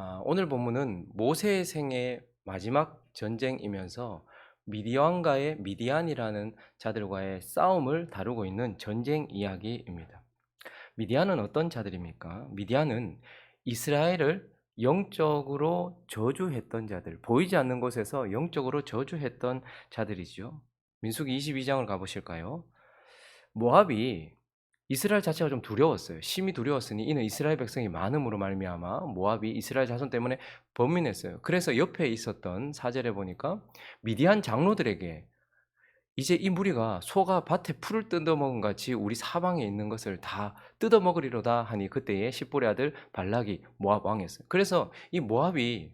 아, 오늘 본문은 모세의 생의 마지막 전쟁이면서 미디안과의 미디안이라는 자들과의 싸움을 다루고 있는 전쟁 이야기입니다. 미디안은 어떤 자들입니까? 미디안은 이스라엘을 영적으로 저주했던 자들, 보이지 않는 곳에서 영적으로 저주했던 자들이죠. 민수기 22장을 가보실까요? 모압이 이스라엘 자체가 좀 두려웠어요. 심히 두려웠으니 이는 이스라엘 백성이 많음으로 말미암아 모압이 이스라엘 자손 때문에 범민했어요. 그래서 옆에 있었던 사절에 보니까 미디안 장로들에게 이제 이 무리가 소가 밭에 풀을 뜯어먹은 같이 우리 사방에 있는 것을 다 뜯어먹으리로다 하니 그때에 십볼의 아들 발락이 모압 왕이었어요. 그래서 이 모압이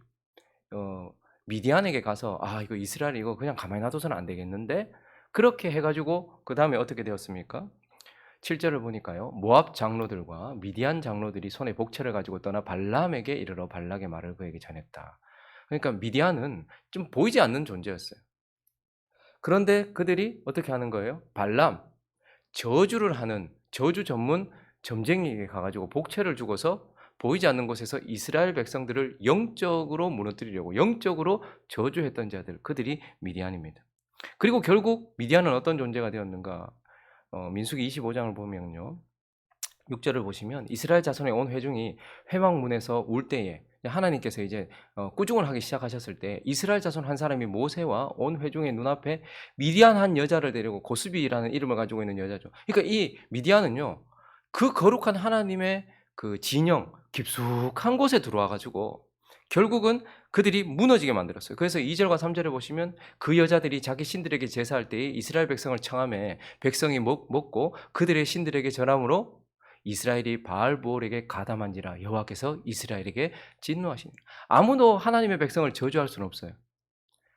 어, 미디안에게 가서 아 이거 이스라엘 이거 그냥 가만히 놔둬서는 안 되겠는데 그렇게 해가지고 그 다음에 어떻게 되었습니까? 7절을 보니까요. 모압 장로들과 미디안 장로들이 손에 복채를 가지고 떠나 발람에게 이르러 발락의 말을 그에게 전했다. 그러니까 미디안은 좀 보이지 않는 존재였어요. 그런데 그들이 어떻게 하는 거예요? 발람, 저주를 하는 저주 전문 점쟁이에게 가가지고 복채를 주고서 보이지 않는 곳에서 이스라엘 백성들을 영적으로 무너뜨리려고 영적으로 저주했던 자들, 그들이 미디안입니다. 그리고 결국 미디안은 어떤 존재가 되었는가? 어, 민수기 25장을 보면요. 6절을 보시면 이스라엘 자손의 온 회중이 회막문에서 울 때에 하나님께서 이제 어, 꾸중을 하기 시작하셨을 때 이스라엘 자손 한 사람이 모세와 온 회중의 눈앞에 미디안 한 여자를 데리고 고스비라는 이름을 가지고 있는 여자죠. 그러니까 이 미디안은요. 그 거룩한 하나님의 그 진영 깊숙한 곳에 들어와 가지고 결국은 그들이 무너지게 만들었어요. 그래서 2절과 3절에 보시면 그 여자들이 자기 신들에게 제사할 때에 이스라엘 백성을 청함해 백성이 먹, 먹고 그들의 신들에게 전함으로 이스라엘이 바알보올에게 가담한지라 여호와께서 이스라엘에게 진노하시니 아무도 하나님의 백성을 저주할 수는 없어요.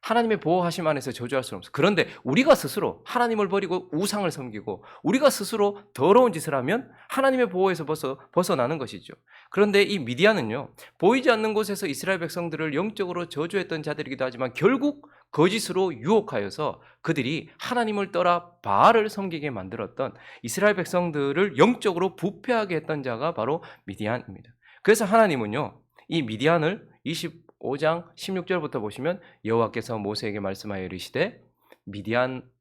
하나님의 보호하심 안에서 저주할 수는 없어요. 그런데 우리가 스스로 하나님을 버리고 우상을 섬기고 우리가 스스로 더러운 짓을 하면 하나님의 보호에서 벗어, 벗어나는 것이죠. 그런데 이 미디안은요, 보이지 않는 곳에서 이스라엘 백성들을 영적으로 저주했던 자들이기도 하지만 결국 거짓으로 유혹하여서 그들이 하나님을 떠나 바알을 섬기게 만들었던 이스라엘 백성들을 영적으로 부패하게 했던 자가 바로 미디안입니다. 그래서 하나님은요, 이 미디안을 25장 16절부터 보시면 여호와께서 모세에게 말씀하여 이르시되 미디안인들을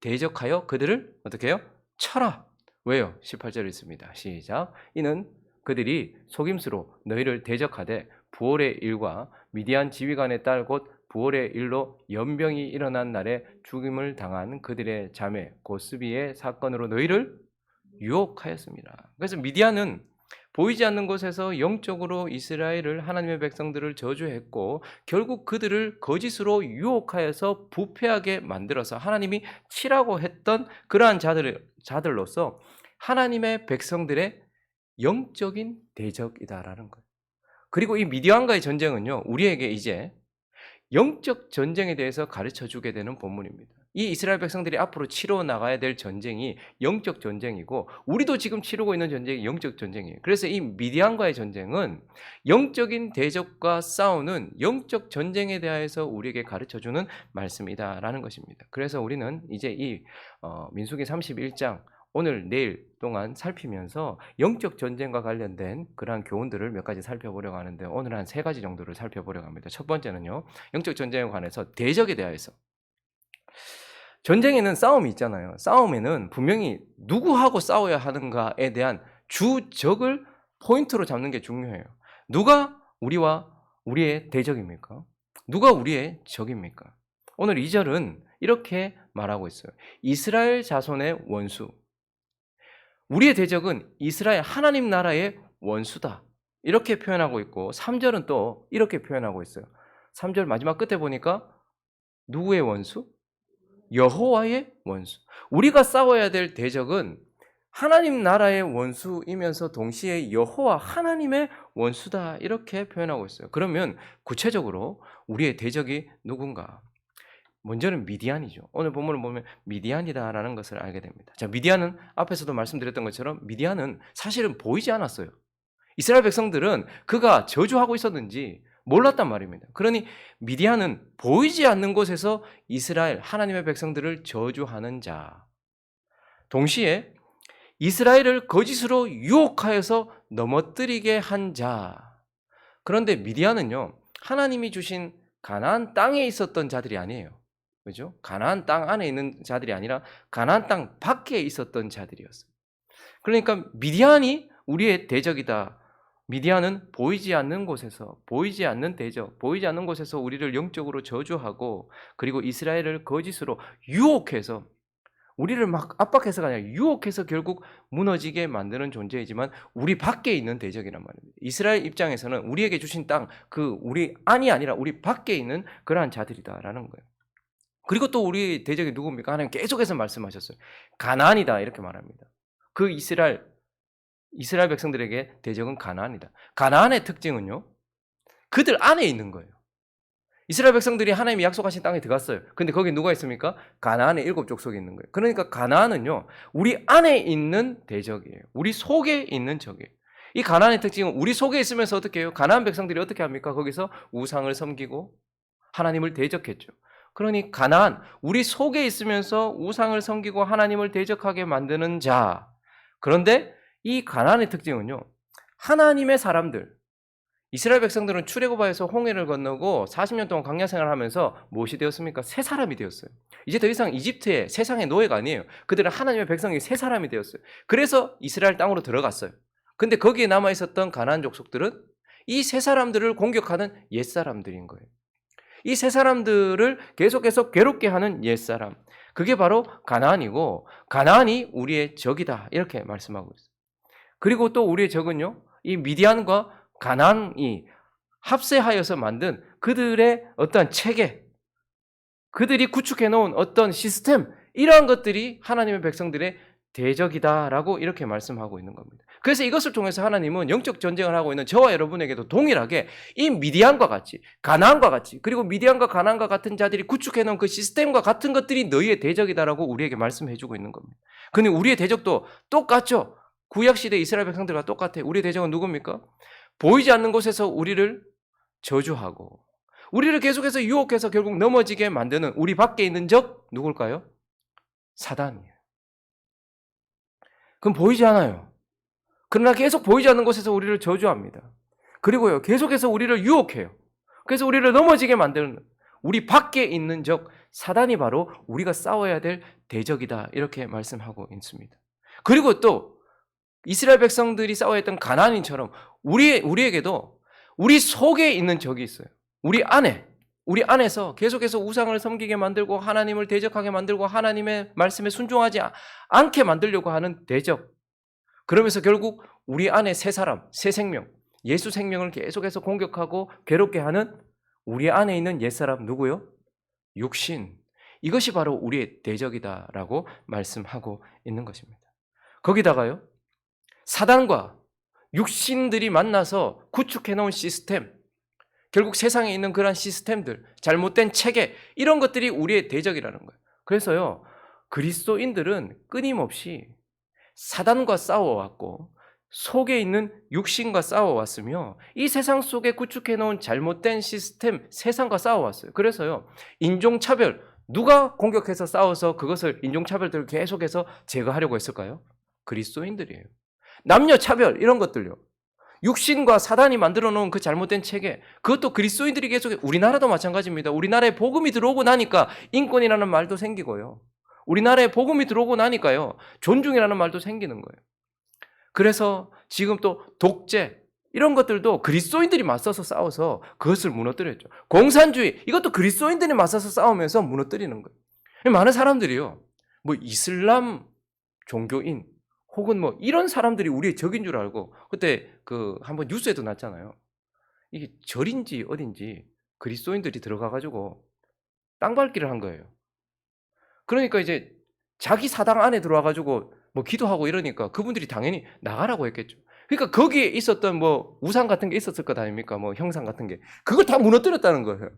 대적하여 그들을 어떻게 해요? 쳐라. 왜요? 18절에 있습니다. 시작. 이는 그들이 속임수로 너희를 대적하되 부올의 일과 미디안 지휘관의 딸 곧 부올의 일로 연병이 일어난 날에 죽임을 당한 그들의 자매 고스비의 사건으로 너희를 유혹하였습니다. 그래서 미디안은 보이지 않는 곳에서 영적으로 이스라엘을 하나님의 백성들을 저주했고 결국 그들을 거짓으로 유혹하여서 부패하게 만들어서 하나님이 치라고 했던 그러한 자들 자들로서 하나님의 백성들의 영적인 대적이다라는 거예요. 그리고 이 미디안과의 전쟁은요 우리에게 이제 영적 전쟁에 대해서 가르쳐 주게 되는 본문입니다. 이 이스라엘 백성들이 앞으로 치러 나가야 될 전쟁이 영적 전쟁이고 우리도 지금 치르고 있는 전쟁이 영적 전쟁이에요. 그래서 이 미디안과의 전쟁은 영적인 대적과 싸우는 영적 전쟁에 대해서 우리에게 가르쳐 주는 말씀이다라는 것입니다. 그래서 우리는 이제 이 어, 민수기 31장 오늘 내일 동안 살피면서 영적 전쟁과 관련된 그러한 교훈들을 몇 가지 살펴보려고 하는데 오늘 한 세 가지 정도를 살펴보려고 합니다. 첫 번째는요. 영적 전쟁에 관해서 대적에 대하여서 전쟁에는 싸움이 있잖아요. 싸움에는 분명히 누구하고 싸워야 하는가에 대한 주적을 포인트로 잡는 게 중요해요. 누가 우리와 우리의 대적입니까? 누가 우리의 적입니까? 오늘 2절은 이렇게 말하고 있어요. 이스라엘 자손의 원수. 우리의 대적은 이스라엘 하나님 나라의 원수다. 이렇게 표현하고 있고 3절은 또 이렇게 표현하고 있어요. 3절 마지막 끝에 보니까 누구의 원수? 여호와의 원수. 우리가 싸워야 될 대적은 하나님 나라의 원수이면서 동시에 여호와 하나님의 원수다 이렇게 표현하고 있어요. 그러면 구체적으로 우리의 대적이 누군가? 먼저는 미디안이죠. 오늘 본문을 보면 미디안이다라는 것을 알게 됩니다. 자, 미디안은 앞에서도 말씀드렸던 것처럼 미디안은 사실은 보이지 않았어요. 이스라엘 백성들은 그가 저주하고 있었는지 몰랐단 말입니다. 그러니 미디안은 보이지 않는 곳에서 이스라엘 하나님의 백성들을 저주하는 자. 동시에 이스라엘을 거짓으로 유혹하여서 넘어뜨리게 한 자. 그런데 미디안은요. 하나님이 주신 가나안 땅에 있었던 자들이 아니에요. 그죠? 가나안 땅 안에 있는 자들이 아니라 가나안 땅 밖에 있었던 자들이었어요. 그러니까 미디안이 우리의 대적이다. 미디안은 보이지 않는 곳에서 보이지 않는 대적, 보이지 않는 곳에서 우리를 영적으로 저주하고 그리고 이스라엘을 거짓으로 유혹해서 우리를 막 압박해서가 아니라 유혹해서 결국 무너지게 만드는 존재이지만 우리 밖에 있는 대적이란 말입니다. 이스라엘 입장에서는 우리에게 주신 땅, 그 우리 안이 아니라 우리 밖에 있는 그러한 자들이다라는 거예요. 그리고 또 우리 대적이 누굽니까? 하나님 계속해서 말씀하셨어요. 가나안이다 이렇게 말합니다. 그 이스라엘 이스라엘 백성들에게 대적은 가나안이다. 가나안의 특징은요. 그들 안에 있는 거예요. 이스라엘 백성들이 하나님이 약속하신 땅에 들어갔어요. 근데 거기 누가 있습니까? 가나안의 일곱 족속이 있는 거예요. 그러니까 가나안은요. 우리 안에 있는 대적이에요. 우리 속에 있는 적이에요. 이 가나안의 특징은 우리 속에 있으면서 어떻게 해요? 가나안 백성들이 어떻게 합니까? 거기서 우상을 섬기고 하나님을 대적했죠. 그러니 가나안 우리 속에 있으면서 우상을 섬기고 하나님을 대적하게 만드는 자. 그런데 이 가나안의 특징은요. 하나님의 사람들 이스라엘 백성들은 출애굽하여서 홍해를 건너고 40년 동안 광야 생활을 하면서 무엇이 되었습니까? 새 사람이 되었어요. 이제 더 이상 이집트의 세상의 노예가 아니에요. 그들은 하나님의 백성이 새 사람이 되었어요. 그래서 이스라엘 땅으로 들어갔어요. 근데 거기에 남아 있었던 가나안 족속들은 이 새 사람들을 공격하는 옛 사람들인 거예요. 이 새 사람들을 계속해서 괴롭게 하는 옛 사람. 그게 바로 가나안이고 가나안이 우리의 적이다. 이렇게 말씀하고 있어요. 그리고 또 우리의 적은요. 이 미디안과 가나안이 합세하여서 만든 그들의 어떤 체계, 그들이 구축해 놓은 어떤 시스템, 이러한 것들이 하나님의 백성들의 대적이다라고 이렇게 말씀하고 있는 겁니다. 그래서 이것을 통해서 하나님은 영적 전쟁을 하고 있는 저와 여러분에게도 동일하게 이 미디안과 같이 가나안과 같이 그리고 미디안과 가나안과 같은 자들이 구축해 놓은 그 시스템과 같은 것들이 너희의 대적이다라고 우리에게 말씀해 주고 있는 겁니다. 근데 우리의 대적도 똑같죠. 구약 시대 이스라엘 백성들과 똑같아요. 우리의 대적은 누굽니까? 보이지 않는 곳에서 우리를 저주하고 우리를 계속해서 유혹해서 결국 넘어지게 만드는 우리 밖에 있는 적 누굴까요? 사단이에요. 그럼 보이지 않아요. 그러나 계속 보이지 않는 곳에서 우리를 저주합니다. 그리고요, 계속해서 우리를 유혹해요. 그래서 우리를 넘어지게 만드는 우리 밖에 있는 적 사단이 바로 우리가 싸워야 될 대적이다. 이렇게 말씀하고 있습니다. 그리고 또 이스라엘 백성들이 싸워야 했던 가나안인처럼 우리 우리에게도 우리 속에 있는 적이 있어요. 우리 안에 우리 안에서 계속해서 우상을 섬기게 만들고 하나님을 대적하게 만들고 하나님의 말씀에 순종하지 않게 만들려고 하는 대적. 그러면서 결국 우리 안에 새 사람, 새 생명, 예수 생명을 계속해서 공격하고 괴롭게 하는 우리 안에 있는 옛사람 누구요? 육신. 이것이 바로 우리의 대적이다라고 말씀하고 있는 것입니다. 거기다가요. 사단과 육신들이 만나서 구축해 놓은 시스템, 결국 세상에 있는 그러한 시스템들, 잘못된 체계, 이런 것들이 우리의 대적이라는 거예요. 그래서요, 그리스도인들은 끊임없이 사단과 싸워왔고, 속에 있는 육신과 싸워왔으며, 이 세상 속에 구축해 놓은 잘못된 시스템, 세상과 싸워왔어요. 그래서요, 인종차별, 누가 공격해서 싸워서 그것을 인종차별들을 계속해서 제거하려고 했을까요? 그리스도인들이에요. 남녀 차별 이런 것들요. 육신과 사단이 만들어 놓은 그 잘못된 체계 그것도 그리스도인들이 계속 우리나라도 마찬가지입니다. 우리나라에 복음이 들어오고 나니까 인권이라는 말도 생기고요. 우리나라에 복음이 들어오고 나니까요. 존중이라는 말도 생기는 거예요. 그래서 지금 또 독재 이런 것들도 그리스도인들이 맞서서 싸워서 그것을 무너뜨렸죠. 공산주의 이것도 그리스도인들이 맞서서 싸우면서 무너뜨리는 거예요. 많은 사람들이요. 뭐 이슬람 종교인 혹은 뭐 이런 사람들이 우리의 적인 줄 알고 그때 그 한번 뉴스에도 났잖아요. 이게 절인지 어딘지 그리스도인들이 들어가 가지고 땅 밟기를 한 거예요. 그러니까 이제 자기 사당 안에 들어와 가지고 뭐 기도하고 이러니까 그분들이 당연히 나가라고 했겠죠. 그러니까 거기에 있었던 뭐 우상 같은 게 있었을 것 아닙니까? 뭐 형상 같은 게. 그걸 다 무너뜨렸다는 거예요.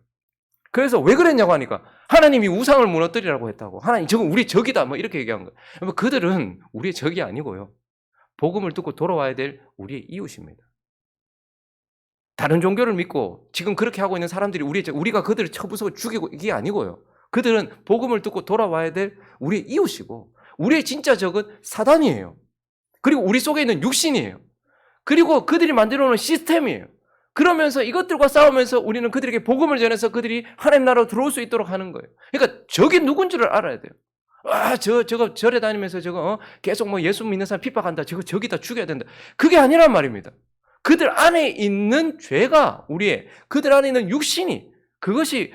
그래서 왜 그랬냐고 하니까 하나님이 우상을 무너뜨리라고 했다고. 하나님 저건 우리 적이다. 뭐 이렇게 얘기한 거예요. 뭐 그들은 우리의 적이 아니고요. 복음을 듣고 돌아와야 될 우리의 이웃입니다. 다른 종교를 믿고 지금 그렇게 하고 있는 사람들이 우리 우리가 그들을 쳐부수고 죽이고 이게 아니고요. 그들은 복음을 듣고 돌아와야 될 우리의 이웃이고 우리의 진짜 적은 사단이에요. 그리고 우리 속에 있는 육신이에요. 그리고 그들이 만들어 놓은 시스템이에요. 그러면서 이것들과 싸우면서 우리는 그들에게 복음을 전해서 그들이 하나님 나라로 들어올 수 있도록 하는 거예요. 그러니까 적이 누군지를 알아야 돼요. 아, 저, 저거 절에 다니면서 저거 어? 계속 뭐 예수 믿는 사람 핍박한다. 저거 저기다 죽여야 된다. 그게 아니란 말입니다. 그들 안에 있는 죄가 우리의, 그들 안에 있는 육신이, 그것이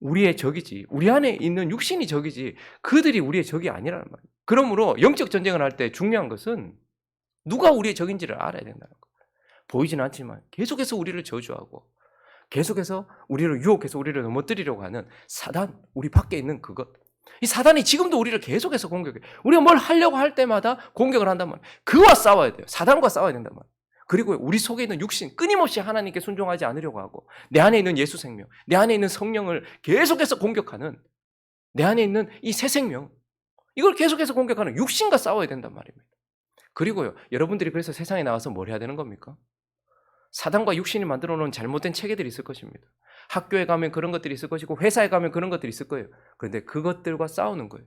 우리의 적이지. 우리 안에 있는 육신이 적이지. 그들이 우리의 적이 아니라는 말이에요. 그러므로 영적 전쟁을 할 때 중요한 것은 누가 우리의 적인지를 알아야 된다는 거예요. 보이지는 않지만 계속해서 우리를 저주하고 계속해서 우리를 유혹해서 우리를 넘어뜨리려고 하는 사단, 우리 밖에 있는 그것. 이 사단이 지금도 우리를 계속해서 공격해. 우리가 뭘 하려고 할 때마다 공격을 한단 말이에요. 그와 싸워야 돼요. 사단과 싸워야 된단 말이에요. 그리고 우리 속에 있는 육신, 끊임없이 하나님께 순종하지 않으려고 하고, 내 안에 있는 예수 생명, 내 안에 있는 성령을 계속해서 공격하는, 내 안에 있는 이 새 생명, 이걸 계속해서 공격하는 육신과 싸워야 된단 말입니다. 그리고요, 여러분들이 그래서 세상에 나와서 뭘 해야 되는 겁니까? 사단과 육신이 만들어 놓은 잘못된 체계들이 있을 것입니다. 학교에 가면 그런 것들이 있을 것이고 회사에 가면 그런 것들이 있을 거예요. 그런데 그것들과 싸우는 거예요.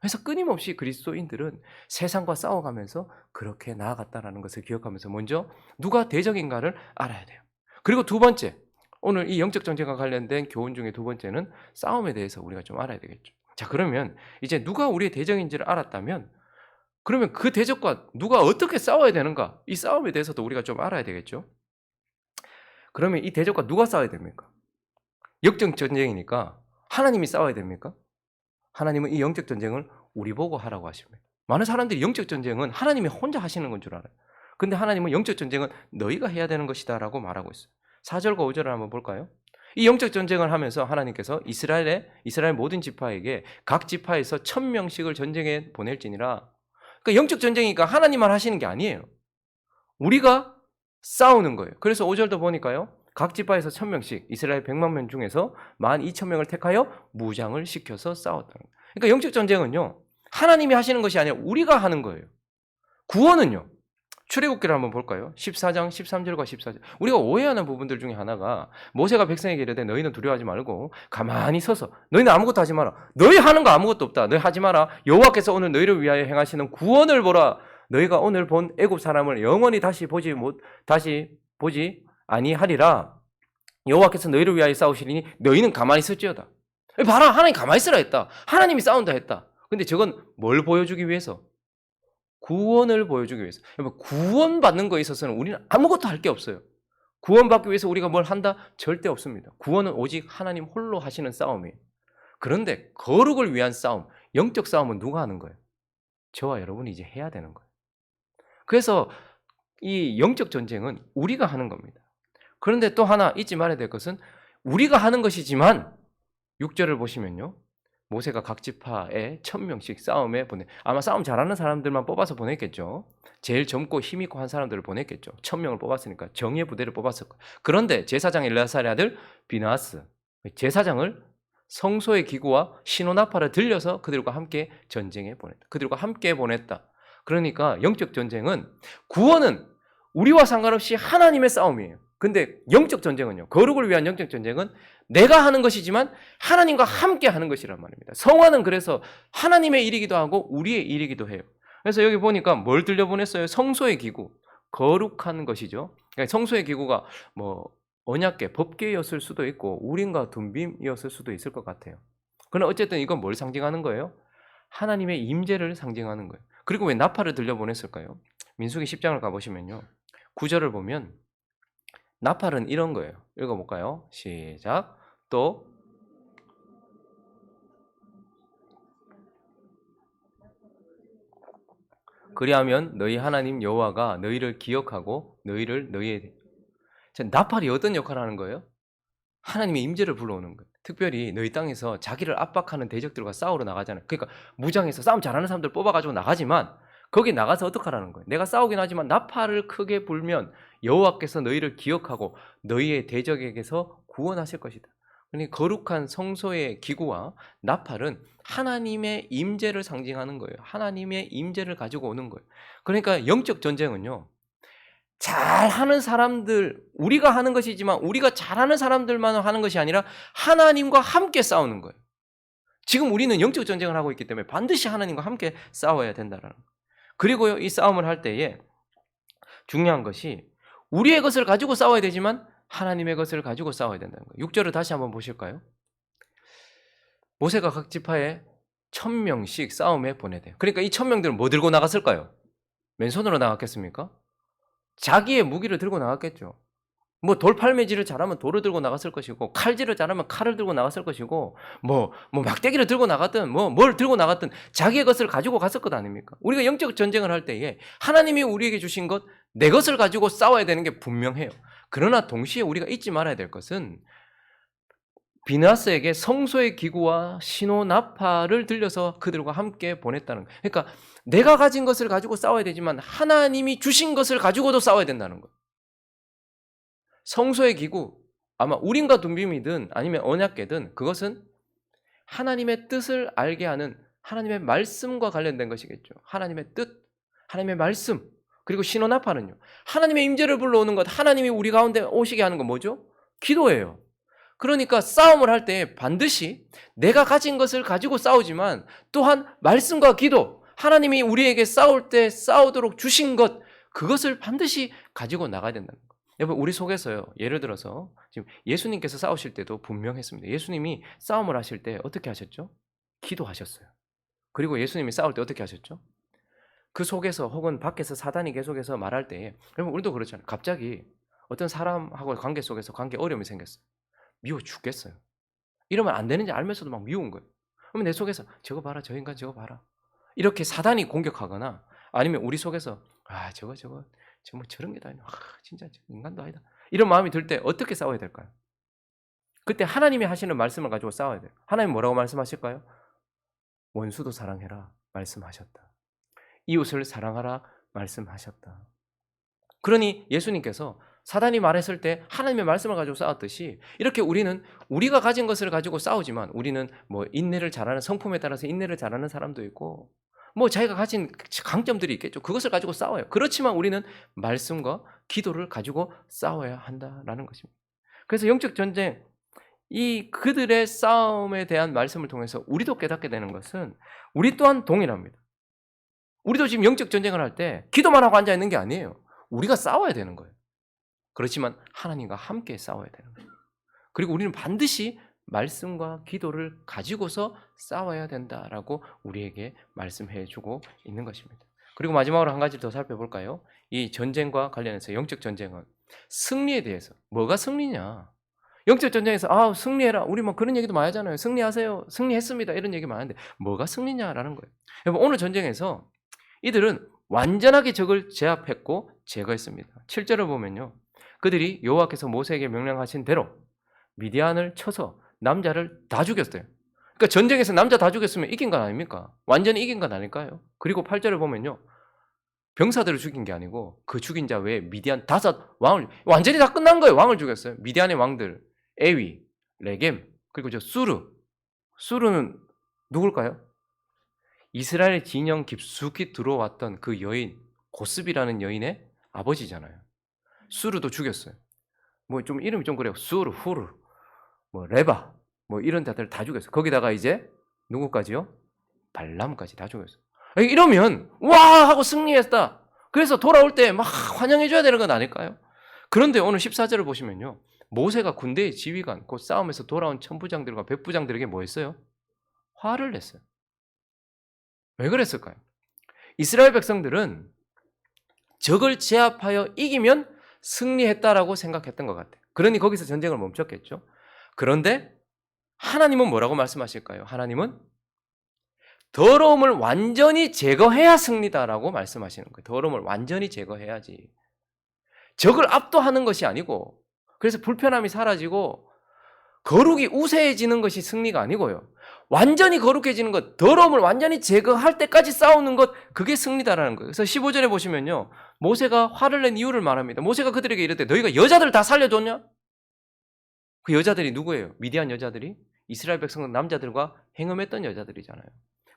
그래서 끊임없이 그리스도인들은 세상과 싸워가면서 그렇게 나아갔다라는 것을 기억하면서 먼저 누가 대적인가를 알아야 돼요. 그리고 두 번째, 오늘 이 영적 전쟁과 관련된 교훈 중에 두 번째는 싸움에 대해서 우리가 좀 알아야 되겠죠. 자, 그러면 이제 누가 우리의 대적인지를 알았다면 그러면 그 대적과 누가 어떻게 싸워야 되는가? 이 싸움에 대해서도 우리가 좀 알아야 되겠죠. 그러면 이 대적과 누가 싸워야 됩니까? 영적 전쟁이니까 하나님이 싸워야 됩니까? 하나님은 이 영적 전쟁을 우리 보고 하라고 하십니다. 많은 사람들이 영적 전쟁은 하나님이 혼자 하시는 건 줄 알아요. 근데 하나님은 영적 전쟁은 너희가 해야 되는 것이다라고 말하고 있어요. 4절과 5절을 한번 볼까요? 이 영적 전쟁을 하면서 하나님께서 이스라엘의 이스라엘 모든 지파에게 각 지파에서 천 명씩을 전쟁에 보낼지니라. 그러니까 영적 전쟁이니까 하나님만 하시는 게 아니에요. 우리가 싸우는 거예요. 그래서 5절도 보니까요. 각 지파에서 천 명씩 이스라엘 백만 명 중에서 만 이천 명을 택하여 무장을 시켜서 싸웠다는 거예요. 그러니까 영적 전쟁은요. 하나님이 하시는 것이 아니라 우리가 하는 거예요. 구원은요. 출애굽기를 한번 볼까요? 14장 13절과 14절. 우리가 오해하는 부분들 중에 하나가 모세가 백성에게 이르되 너희는 두려워하지 말고 가만히 서서 너희는 아무것도 하지 마라. 너희 하는 거 아무것도 없다. 너희 하지 마라. 여호와께서 오늘 너희를 위하여 행하시는 구원을 보라. 너희가 오늘 본 애굽 사람을 영원히 다시 보지 못 다시 보지 아니하리라. 여호와께서 너희를 위하여 싸우시리니 너희는 가만히 있을지어다. 봐라 하나님 가만히 있으라 했다. 하나님이 싸운다 했다. 근데 저건 뭘 보여주기 위해서? 구원을 보여주기 위해서. 여러분 구원 받는 거에 있어서는 우리는 아무것도 할 게 없어요. 구원 받기 위해서 우리가 뭘 한다? 절대 없습니다. 구원은 오직 하나님 홀로 하시는 싸움이에요. 그런데 거룩을 위한 싸움, 영적 싸움은 누가 하는 거예요? 저와 여러분이 이제 해야 되는 거예요. 그래서 이 영적 전쟁은 우리가 하는 겁니다. 그런데 또 하나 잊지 말아야 될 것은 우리가 하는 것이지만 6절을 보시면요. 모세가 각 지파에 천 명씩 싸움에 보내. 아마 싸움 잘하는 사람들만 뽑아서 보냈겠죠. 제일 젊고 힘 있고 한 사람들을 보냈겠죠. 천 명을 뽑았으니까 정예 부대를 뽑았을 거예요. 그런데 제사장 엘라살의 아들 비나스 제사장을 성소의 기구와 신호나파를 들려서 그들과 함께 전쟁에 보냈다. 그들과 함께 보냈다. 그러니까 영적 전쟁은 구원은 우리와 상관없이 하나님의 싸움이에요. 근데 영적 전쟁은요. 거룩을 위한 영적 전쟁은 내가 하는 것이지만 하나님과 함께 하는 것이란 말입니다. 성화는 그래서 하나님의 일이기도 하고 우리의 일이기도 해요. 그래서 여기 보니까 뭘 들려보냈어요? 성소의 기구. 거룩한 것이죠. 그러니까 성소의 기구가 뭐 언약계, 법계였을 수도 있고 우린과 둠빔이었을 수도 있을 것 같아요. 그러나 어쨌든 이건 뭘 상징하는 거예요? 하나님의 임재를 상징하는 거예요. 그리고 왜 나팔을 들려보냈을까요? 민수기 10장을 가보시면요. 구절을 보면 나팔은 이런 거예요. 읽어볼까요? 시작. 또 그리하면 너희 하나님 여호와가 너희를 기억하고 너희를 너희의 나팔이 어떤 역할을 하는 거예요? 하나님의 임재를 불러오는 거예요. 특별히 너희 땅에서 자기를 압박하는 대적들과 싸우러 나가잖아요. 그러니까 무장해서 싸움 잘하는 사람들 뽑아가지고 나가지만 거기 나가서 어떡하라는 거예요? 내가 싸우긴 하지만 나팔을 크게 불면 여호와께서 너희를 기억하고 너희의 대적에게서 구원하실 것이다. 그러니까 거룩한 성소의 기구와 나팔은 하나님의 임재를 상징하는 거예요. 하나님의 임재를 가지고 오는 거예요. 그러니까 영적 전쟁은요. 잘하는 사람들, 우리가 하는 것이지만 우리가 잘하는 사람들만 하는 것이 아니라 하나님과 함께 싸우는 거예요. 지금 우리는 영적 전쟁을 하고 있기 때문에 반드시 하나님과 함께 싸워야 된다는 거예요. 그리고요, 이 싸움을 할 때에 중요한 것이 우리의 것을 가지고 싸워야 되지만 하나님의 것을 가지고 싸워야 된다는 거예요. 6절을 다시 한번 보실까요? 모세가 각 지파에 천 명씩 싸움에 보내대요. 그러니까 이 천 명들은 뭐 들고 나갔을까요? 맨손으로 나갔겠습니까? 자기의 무기를 들고 나갔겠죠. 뭐 돌팔매질을 잘하면 돌을 들고 나갔을 것이고 칼질을 잘하면 칼을 들고 나갔을 것이고 뭐뭐 막대기를 들고 나갔든 뭐 뭘 들고 나갔든 자기의 것을 가지고 갔을 것 아닙니까? 우리가 영적 전쟁을 할 때에 하나님이 우리에게 주신 것 내 것을 가지고 싸워야 되는 게 분명해요. 그러나 동시에 우리가 잊지 말아야 될 것은 비나스에게 성소의 기구와 신호 나파를 들려서 그들과 함께 보냈다는 거예요. 그러니까 내가 가진 것을 가지고 싸워야 되지만 하나님이 주신 것을 가지고도 싸워야 된다는 거예요. 성소의 기구 아마 우림과 둠빔이든 아니면 언약계든 그것은 하나님의 뜻을 알게 하는 하나님의 말씀과 관련된 것이겠죠. 하나님의 뜻, 하나님의 말씀, 그리고 신호나파는요. 하나님의 임재를 불러오는 것, 하나님이 우리 가운데 오시게 하는 건 뭐죠? 기도예요. 그러니까 싸움을 할 때 반드시 내가 가진 것을 가지고 싸우지만 또한 말씀과 기도, 하나님이 우리에게 싸울 때 싸우도록 주신 것, 그것을 반드시 가지고 나가야 된다는 거예요. 여러분, 우리 속에서요, 예를 들어서 지금 예수님께서 싸우실 때도 분명했습니다. 예수님이 싸움을 하실 때 어떻게 하셨죠? 기도하셨어요. 그리고 예수님이 싸울 때 어떻게 하셨죠? 그 속에서 혹은 밖에서 사단이 계속해서 말할 때, 여러분, 우리도 그렇잖아요. 갑자기 어떤 사람하고 관계 속에서 관계 어려움이 생겼어요. 미워 죽겠어요. 이러면 안 되는지 알면서도 막 미운 거예요. 그러면 내 속에서 저거 봐라, 저 인간 저거 봐라. 이렇게 사단이 공격하거나 아니면 우리 속에서 아 저거 저거 저 뭐 저런 게 다 있나? 아, 진짜 저 인간도 아니다. 이런 마음이 들 때 어떻게 싸워야 될까요? 그때 하나님이 하시는 말씀을 가지고 싸워야 돼요. 하나님 뭐라고 말씀하실까요? 원수도 사랑해라 말씀하셨다. 이웃을 사랑하라 말씀하셨다. 그러니 예수님께서 사단이 말했을 때 하나님의 말씀을 가지고 싸웠듯이 이렇게 우리는 우리가 가진 것을 가지고 싸우지만 우리는 뭐 인내를 잘하는 성품에 따라서 인내를 잘하는 사람도 있고 뭐 자기가 가진 강점들이 있겠죠. 그것을 가지고 싸워요. 그렇지만 우리는 말씀과 기도를 가지고 싸워야 한다라는 것입니다. 그래서 영적 전쟁 이 그들의 싸움에 대한 말씀을 통해서 우리도 깨닫게 되는 것은 우리 또한 동일합니다. 우리도 지금 영적 전쟁을 할 때 기도만 하고 앉아 있는 게 아니에요. 우리가 싸워야 되는 거예요. 그렇지만 하나님과 함께 싸워야 되는 거예요. 그리고 우리는 반드시 말씀과 기도를 가지고서 싸워야 된다라고 우리에게 말씀해 주고 있는 것입니다. 그리고 마지막으로 한 가지 더 살펴볼까요? 이 전쟁과 관련해서 영적 전쟁은 승리에 대해서 뭐가 승리냐? 영적 전쟁에서 아 승리해라 우리 뭐 그런 얘기도 많이 하잖아요. 승리하세요. 승리했습니다. 이런 얘기 많은데 뭐가 승리냐라는 거예요. 여러분 오늘 전쟁에서 이들은 완전하게 적을 제압했고 제거했습니다. 7절을 보면요. 그들이 여호와께서 모세에게 명령하신 대로 미디안을 쳐서 남자를 다 죽였어요. 그러니까 전쟁에서 남자 다 죽였으면 이긴 건 아닙니까? 완전히 이긴 건 아닐까요? 그리고 8절을 보면요. 병사들을 죽인 게 아니고 그 죽인 자 외에 미디안 다섯 왕을 완전히 다 끝난 거예요. 왕을 죽였어요. 미디안의 왕들 에위, 레겜, 그리고 저 수르. 수르는 누굴까요? 이스라엘 진영 깊숙이 들어왔던 그 여인 고스비라는 여인의 아버지잖아요. 수르도 죽였어요. 뭐 좀 이름이 좀 그래요. 수르, 후르, 뭐 레바, 뭐 이런 자들 다 죽였어요. 거기다가 이제 누구까지요? 발람까지 다 죽였어요. 이러면 와 하고 승리했다. 그래서 돌아올 때 막 환영해 줘야 되는 건 아닐까요? 그런데 오늘 14절을 보시면요. 모세가 군대의 지휘관, 곧 싸움에서 돌아온 천부장들과 백부장들에게 뭐 했어요? 화를 냈어요. 왜 그랬을까요? 이스라엘 백성들은 적을 제압하여 이기면 승리했다라고 생각했던 것 같아요. 그러니 거기서 전쟁을 멈췄겠죠. 그런데 하나님은 뭐라고 말씀하실까요? 하나님은 더러움을 완전히 제거해야 승리다라고 말씀하시는 거예요. 더러움을 완전히 제거해야지. 적을 압도하는 것이 아니고 그래서 불편함이 사라지고 거룩이 우세해지는 것이 승리가 아니고요. 완전히 거룩해지는 것, 더러움을 완전히 제거할 때까지 싸우는 것, 그게 승리다라는 거예요. 그래서 15절에 보시면요. 모세가 화를 낸 이유를 말합니다. 모세가 그들에게 이랬대. 너희가 여자들 다 살려줬냐? 그 여자들이 누구예요? 미디안 여자들이? 이스라엘 백성 남자들과 행음했던 여자들이잖아요.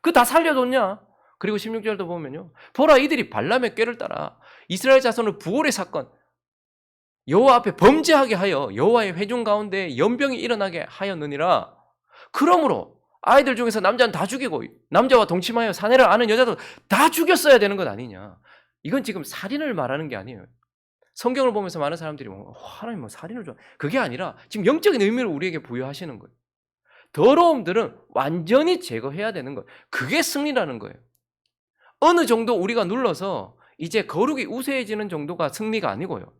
그 다 살려줬냐? 그리고 16절도 보면요. 보라 이들이 발람의 꾀를 따라 이스라엘 자손을 부월의 사건 여호와 앞에 범죄하게 하여 여호와의 회중 가운데 연병이 일어나게 하였느니라. 그러므로 아이들 중에서 남자는 다 죽이고 남자와 동침하여 사내를 아는 여자도 다 죽였어야 되는 것 아니냐. 이건 지금 살인을 말하는 게 아니에요. 성경을 보면서 많은 사람들이 뭐 하나님 뭐 살인을 좋아 그게 아니라 지금 영적인 의미를 우리에게 부여하시는 거예요. 더러움들은 완전히 제거해야 되는 거예요. 그게 승리라는 거예요. 어느 정도 우리가 눌러서 이제 거룩이 우세해지는 정도가 승리가 아니고요.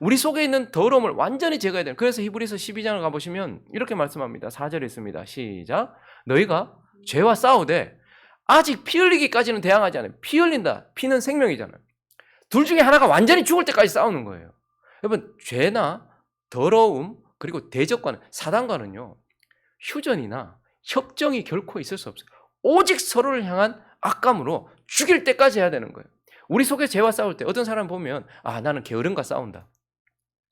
우리 속에 있는 더러움을 완전히 제거해야 돼요. 그래서 히브리서 12장을 가보시면 이렇게 말씀합니다. 4절에 있습니다. 시작. 너희가 죄와 싸우되 아직 피 흘리기까지는 대항하지 않아요. 피 흘린다. 피는 생명이잖아요. 둘 중에 하나가 완전히 죽을 때까지 싸우는 거예요. 여러분, 죄나 더러움, 그리고 대적과는, 사단과는요, 휴전이나 협정이 결코 있을 수 없어요. 오직 서로를 향한 악감으로 죽일 때까지 해야 되는 거예요. 우리 속에 죄와 싸울 때 어떤 사람 보면, 아, 나는 게으름과 싸운다.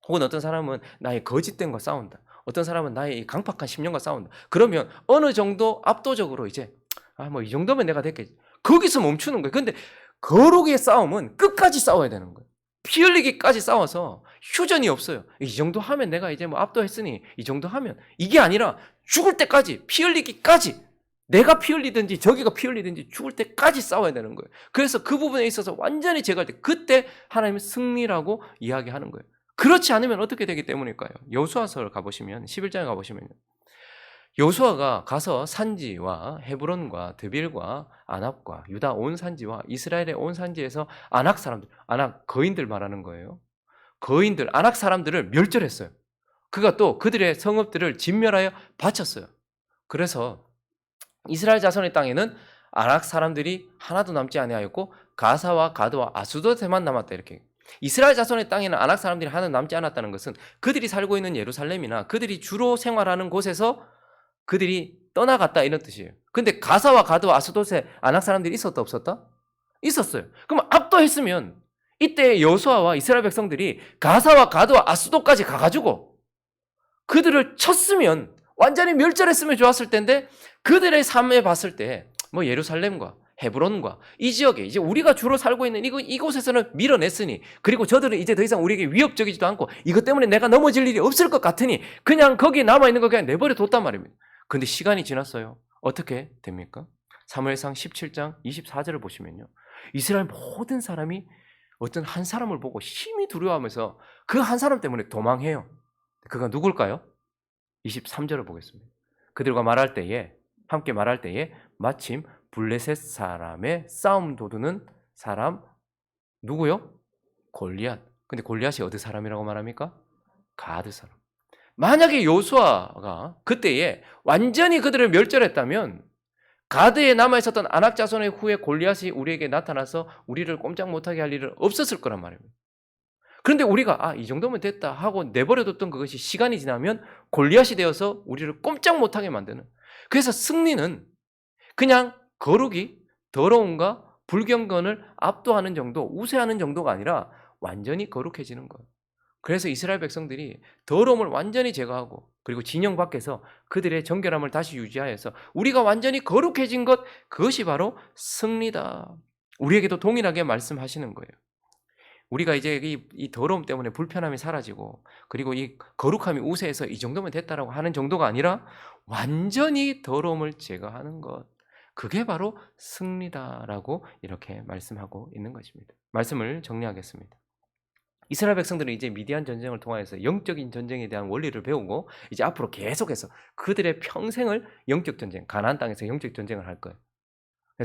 혹은 어떤 사람은 나의 거짓됨과 싸운다. 어떤 사람은 나의 이 강팍한 심령과 싸운다. 그러면 어느 정도 압도적으로 이제 아 뭐 이 정도면 내가 됐겠지. 거기서 멈추는 거예요. 근데 거룩의 싸움은 끝까지 싸워야 되는 거예요. 피 흘리기까지 싸워서 휴전이 없어요. 이 정도 하면 내가 이제 뭐 압도했으니 이 정도 하면 이게 아니라 죽을 때까지 피 흘리기까지 내가 피 흘리든지 저기가 피 흘리든지 죽을 때까지 싸워야 되는 거예요. 그래서 그 부분에 있어서 완전히 제거할 때 그때 하나님의 승리라고 이야기하는 거예요. 그렇지 않으면 어떻게 되기 때문일까요? 여수아서를 가보시면 11장에 가보시면 여수아가 가서 산지와 헤브론과 드빌과 아납과 유다 온 산지와 이스라엘의 온 산지에서 아낙 사람들, 아낙 거인들 말하는 거예요. 거인들, 아낙 사람들을 멸절했어요. 그가 또 그들의 성읍들을 진멸하여 바쳤어요. 그래서 이스라엘 자손의 땅에는 아낙 사람들이 하나도 남지 아니하였고 가사와 가드와 아수도세만 남았다 이렇게 이스라엘 자손의 땅에는 아낙 사람들이 하나 남지 않았다는 것은 그들이 살고 있는 예루살렘이나 그들이 주로 생활하는 곳에서 그들이 떠나갔다 이런 뜻이에요. 근데 가사와 가드와 아스돗에 아낙 사람들이 있었다 없었다? 있었어요. 그럼 압도했으면 이때 여호수아와 이스라엘 백성들이 가사와 가드와 아스돗까지 가가지고 그들을 쳤으면 완전히 멸절했으면 좋았을 텐데 그들의 삶에 봤을 때 뭐 예루살렘과 헤브론과 이 지역에 이제 우리가 주로 살고 있는 이곳, 이곳에서는 밀어냈으니 그리고 저들은 이제 더 이상 우리에게 위협적이지도 않고 이것 때문에 내가 넘어질 일이 없을 것 같으니 그냥 거기에 남아있는 거 그냥 내버려 뒀단 말입니다. 근데 시간이 지났어요. 어떻게 됩니까? 사무엘상 17장 24절을 보시면요. 이스라엘 모든 사람이 어떤 한 사람을 보고 심히 두려워하면서 그 한 사람 때문에 도망해요. 그가 누굴까요? 23절을 보겠습니다. 그들과 말할 때에 함께 말할 때에 마침 블레셋 사람의 싸움 도두는 사람 누구요? 골리앗. 근데 골리앗이 어디 사람이라고 말합니까? 가드 사람. 만약에 요수아가 그때에 완전히 그들을 멸절했다면 가드에 남아 있었던 아낙 자손의 후에 골리앗이 우리에게 나타나서 우리를 꼼짝 못하게 할 일은 없었을 거란 말입니다. 그런데 우리가 아 이 정도면 됐다 하고 내버려뒀던 그것이 시간이 지나면 골리앗이 되어서 우리를 꼼짝 못하게 만드는. 그래서 승리는 그냥 거룩이 더러움과 불경건을 압도하는 정도, 우세하는 정도가 아니라 완전히 거룩해지는 거예요. 그래서 이스라엘 백성들이 더러움을 완전히 제거하고 그리고 진영 밖에서 그들의 정결함을 다시 유지하여서 우리가 완전히 거룩해진 것 그것이 바로 승리다. 우리에게도 동일하게 말씀하시는 거예요. 우리가 이제 이, 이 더러움 때문에 불편함이 사라지고 그리고 이 거룩함이 우세해서 이 정도면 됐다라고 하는 정도가 아니라 완전히 더러움을 제거하는 것. 그게 바로 승리다라고 이렇게 말씀하고 있는 것입니다. 말씀을 정리하겠습니다. 이스라엘 백성들은 이제 미디안 전쟁을 통하여서 영적인 전쟁에 대한 원리를 배우고 이제 앞으로 계속해서 그들의 평생을 영적 전쟁, 가나안 땅에서 영적 전쟁을 할 거예요.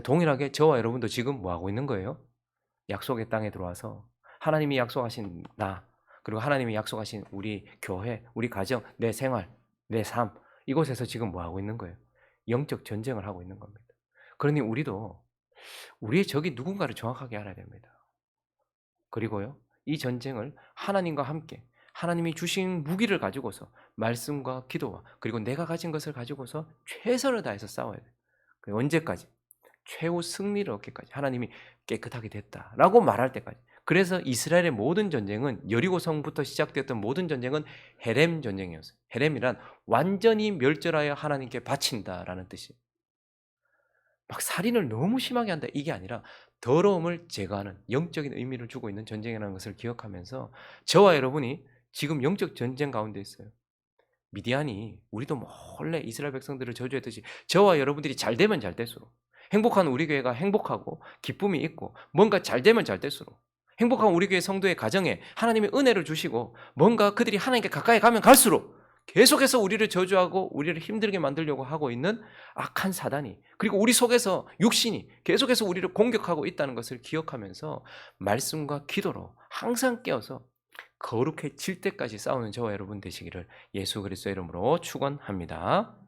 동일하게 저와 여러분도 지금 뭐 하고 있는 거예요? 약속의 땅에 들어와서 하나님이 약속하신 나 그리고 하나님이 약속하신 우리 교회, 우리 가정, 내 생활, 내 삶 이곳에서 지금 뭐 하고 있는 거예요? 영적 전쟁을 하고 있는 겁니다. 그러니 우리도 우리의 적이 누군가를 정확하게 알아야 됩니다. 그리고요. 이 전쟁을 하나님과 함께 하나님이 주신 무기를 가지고서 말씀과 기도와 그리고 내가 가진 것을 가지고서 최선을 다해서 싸워야 돼. 언제까지? 최후 승리를 얻기까지 하나님이 깨끗하게 됐다라고 말할 때까지. 그래서 이스라엘의 모든 전쟁은 여리고성부터 시작되었던 모든 전쟁은 헤렘 전쟁이었어요. 헤렘이란 완전히 멸절하여 하나님께 바친다라는 뜻이에요. 막 살인을 너무 심하게 한다 이게 아니라 더러움을 제거하는 영적인 의미를 주고 있는 전쟁이라는 것을 기억하면서 저와 여러분이 지금 영적 전쟁 가운데 있어요. 미디안이 우리도 몰래 이스라엘 백성들을 저주했듯이 저와 여러분들이 잘 되면 잘 될수록 행복한 우리 교회가 행복하고 기쁨이 있고 뭔가 잘 되면 잘 될수록 행복한 우리 교회 성도의 가정에 하나님의 은혜를 주시고 뭔가 그들이 하나님께 가까이 가면 갈수록 계속해서 우리를 저주하고 우리를 힘들게 만들려고 하고 있는 악한 사단이 그리고 우리 속에서 육신이 계속해서 우리를 공격하고 있다는 것을 기억하면서 말씀과 기도로 항상 깨어서 거룩해질 때까지 싸우는 저와 여러분 되시기를 예수 그리스도의 이름으로 축원합니다.